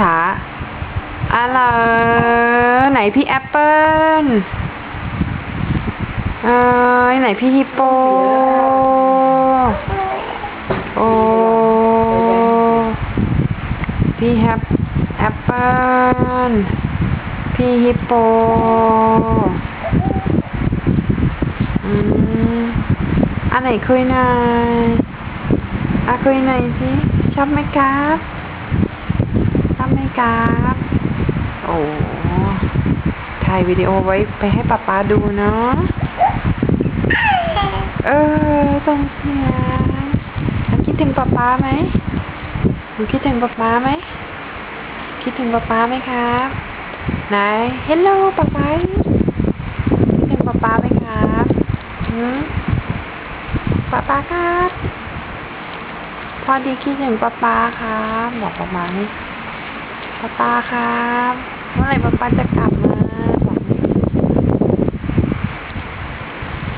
ช้าอะไรไหนพี่แอปเปิลเอ้ยไหนพี่ฮิปโป โอ้ พี่แฮปแอปเปิลพี่ฮิปโป อืมอันไหนคุยหน่อยอะคุยหน่อยสิ ชอบไหมครับ ชอบไหมครับโอ้ถ่ายวิดีโอไว้ไปให้ป๊าป๊าดูเนาะเออต้องเสียงคิดถึงป๊าป๊าไหมหนูคิดถึงป๊าป๊าไหมคิดถึงป๊าป๊าไหมครับไหนเฮลโลป๊าป๊าคิดถึงป๊าป๊าไหมครับหืมป๊าป๊าครับพอดีคิดถึงป๊าป๊าครับบอกป๊าป๊านี่ ป้าป้าครับเมื่อไหร่ป้าป้าจะกลับมาบอก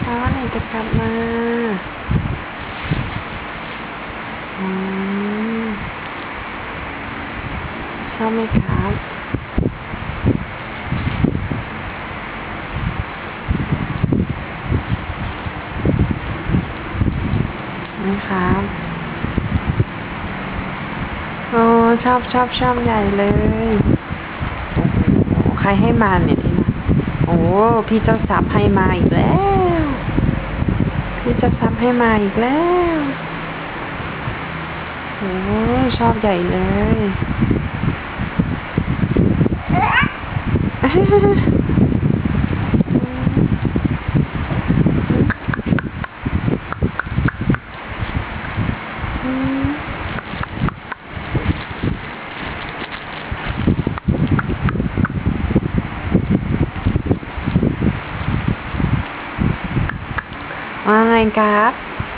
ป้าเมื่อไหร่จะกลับมาอืมชอบไหมครับโอ้ ชอบชอบชอบใหญ่เลย ใครให้มาเนี่ยที่นะโอ้พี่เจ้าสับให้มาอีกแล้ว พี่เจ้าสับให้มาอีกแล้วโอ้ชอบใหญ่เลย อืม ว่าไงครับ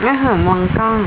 ไม่เหิมมองกล้อง